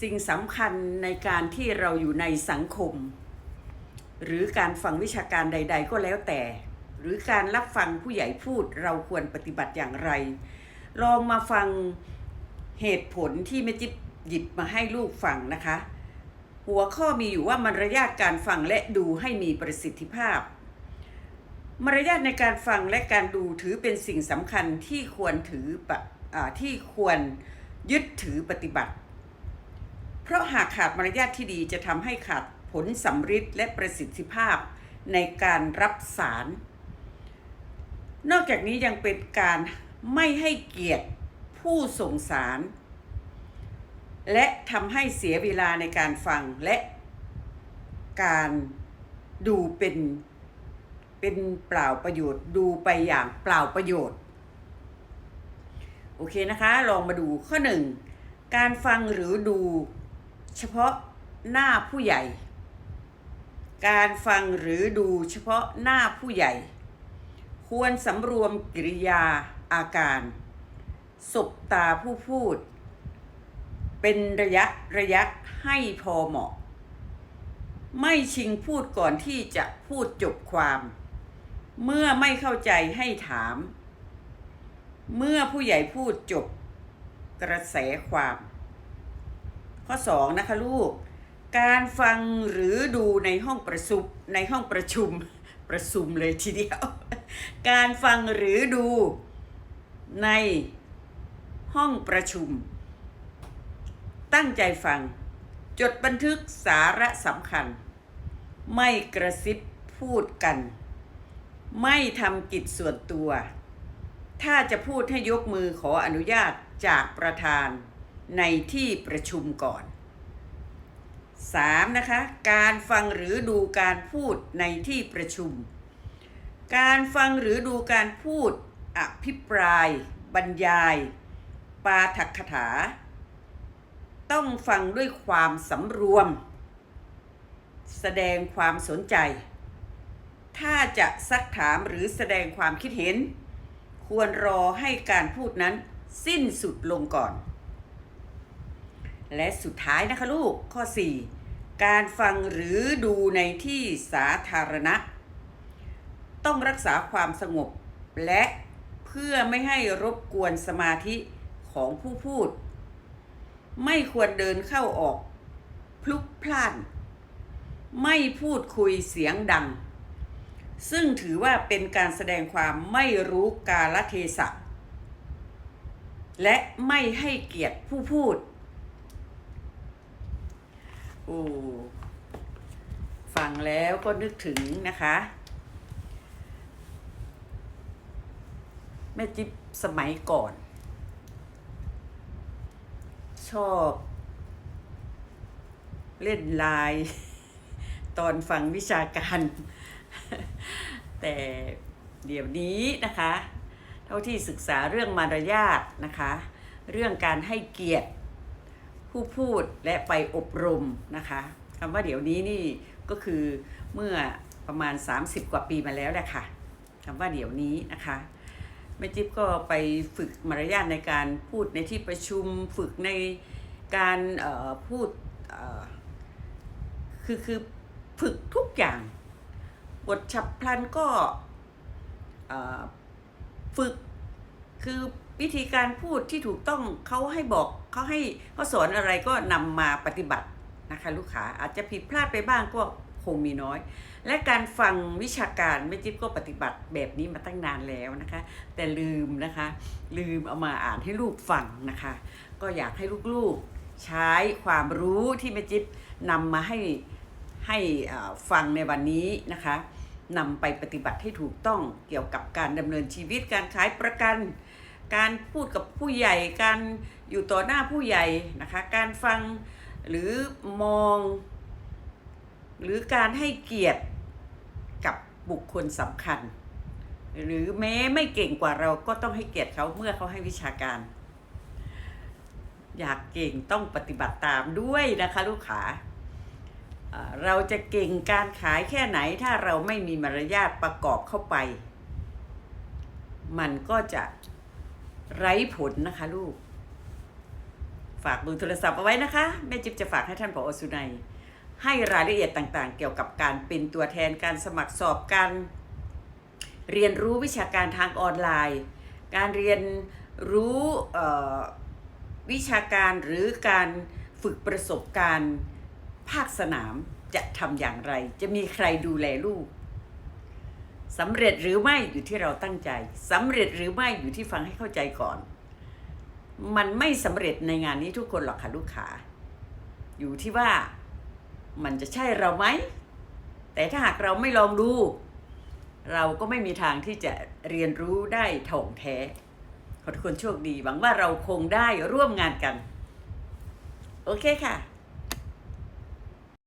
สิ่งสำคัญในการที่เราอยู่ในสังคม หรือการฟังวิชาการใด ๆ ก็แล้วแต่ หรือการรับฟังผู้ใหญ่พูดเราควรปฏิบัติอย่างไร ลองมาฟังเหตุผลที่แม่จิ๊บหยิบมาให้ลูกฟังนะคะ หัวข้อมีอยู่ว่ามารยาทการฟังและดูให้มีประสิทธิภาพ มารยาทในการฟังและการดูถือเป็นสิ่งสำคัญที่ควรถือปะอ่าที่ควรยึดถือปฏิบัติ เพราะหากขาดมารยาทที่ดีจะทำให้ขาดผลสำฤทธิ์และประสิทธิภาพในการรับสาร นอกจากนี้ยังเป็นการไม่ให้เกียรติผู้ส่งสาร และทำให้เสียเวลาในการฟังและการดูเป็นเป็นเปล่าประโยชน์ดูไปอย่างเปล่าประโยชน์ โอเคนะคะ ลองมาดูข้อหนึ่งการฟังหรือดู เฉพาะหน้าผู้ใหญ่ การฟังหรือดูเฉพาะหน้าผู้ใหญ่ ควรสำรวมกิริยาอาการสบตาผู้พูด เป็นระยะระยะให้พอเหมาะ ไม่ชิงพูดก่อนที่จะพูดจบความ เมื่อไม่เข้าใจให้ถาม เมื่อผู้ใหญ่พูดจบ กระแสความ ข้อสองนะคะลูก การฟังหรือดูในห้องประชุมในห้องประชุมประชุมเลยทีเดียว การฟังหรือดูในห้องประชุม ตั้งใจฟัง จดบันทึกสาระสำคัญ ไม่กระซิบพูดกัน ไม่ทำกิจส่วนตัว ถ้าจะพูดให้ยกมือขออนุญาตจากประธาน ในที่ประชุมก่อน 3. นะคะ การฟังหรือดูการพูดในที่ประชุม การฟังหรือดูการพูด อภิปราย บรรยาย ปาฐกถา ต้องฟังด้วยความสำรวม แสดงความสนใจ ถ้าจะซักถามหรือแสดงความคิดเห็น ควรรอให้การพูดนั้นสิ้นสุดลงก่อน และสุดท้ายนะคะลูก ข้อ 4 การฟังหรือดูในที่สาธารณะ ต้องรักษาความสงบ และเพื่อไม่ให้รบกวนสมาธิของผู้พูด ไม่ควรเดินเข้าออก พลุกพล่าน ไม่พูดคุยเสียงดัง ซึ่งถือว่าเป็นการแสดงความไม่รู้กาลเทศะ และไม่ให้เกียรติผู้พูด โอ้ฟังแล้วก็นึกถึงนะคะ แม่จิ๊บสมัยก่อน ชอบ เล่นไลน์ตอนฟังวิชาการ แต่เดี๋ยวนี้นะคะ เท่าที่ศึกษาเรื่องมารยาทนะคะ เรื่องการให้เกียรติ ผู้พูดและไปอบรมนะคะคำว่าเดี๋ยวนี้นี่ก็คือเมื่อประมาณ 30 กว่าปีมาแล้วแหละค่ะคำว่าเดี๋ยวนี้นะคะแม่จิ๊บก็ไปฝึกมารยาทในการพูดในที่ประชุมฝึกในการพูดคือคือฝึกทุกอย่าง บทฉับพลันก็ฝึกคือ วิธีการพูดที่ถูกต้องเขาให้บอกเขาให้เขาสอนอะไรก็นำมาปฏิบัตินะคะลูกค้าอาจจะผิดพลาดไปบ้างก็คงมีน้อย และการฟังวิชาการแม่จิ๊บก็ปฏิบัติแบบนี้มาตั้งนานแล้วนะคะ แต่ลืมนะคะ ลืมเอามาอ่านให้ลูกฟังนะคะ ก็อยากให้ลูกๆใช้ความรู้ที่แม่จิ๊บนำมาให้ให้ฟังในวันนี้นะคะนำไปปฏิบัติให้ถูกต้องเกี่ยวกับการดำเนินชีวิตการขายประกัน การพูดกับผู้ใหญ่ การอยู่ต่อหน้าผู้ใหญ่นะคะ การฟังหรือมอง หรือการให้เกียรติกับบุคคลสำคัญ หรือแม้ไม่เก่งกว่าเราก็ต้องให้เกียรติเขาเมื่อเขาให้วิชาการ อยากเก่งต้องปฏิบัติตามด้วยนะคะลูกค้าเราจะเก่งการขายแค่ไหนถ้าเราไม่มีมารยาทประกอบเข้าไป มันก็จะ ไร้ผลนะคะลูก ฝากเบอโทรศัพท์เอาไว้นะคะ แม่จิ๊บจะฝากให้ท่านผอสุนัย ให้รายละเอียดต่างๆ เกี่ยวกับการเป็นตัวแทนการสมัครสอบการเรียนรู้วิชาการทางออนไลน์ การเรียนรู้วิชาการหรือการฝึกประสบการณ์ภาคสนามจะทำอย่างไร จะมีใครดูแลลูก สำเร็จหรือไม่อยู่ที่เราตั้งใจสำเร็จหรือไม่อยู่ที่ฟังให้เข้าใจก่อน มันไม่สำเร็จในงานนี้ทุกคนหรอกค่ะลูกค้าอยู่ที่ว่ามันจะใช่เราไหม แต่ถ้าหากเราไม่ลองดู เราก็ไม่มีทางที่จะเรียนรู้ได้ถ่องแท้ ขอทุกคนโชคดีหวังว่าเราคงได้ร่วมงานกัน โอเคค่ะ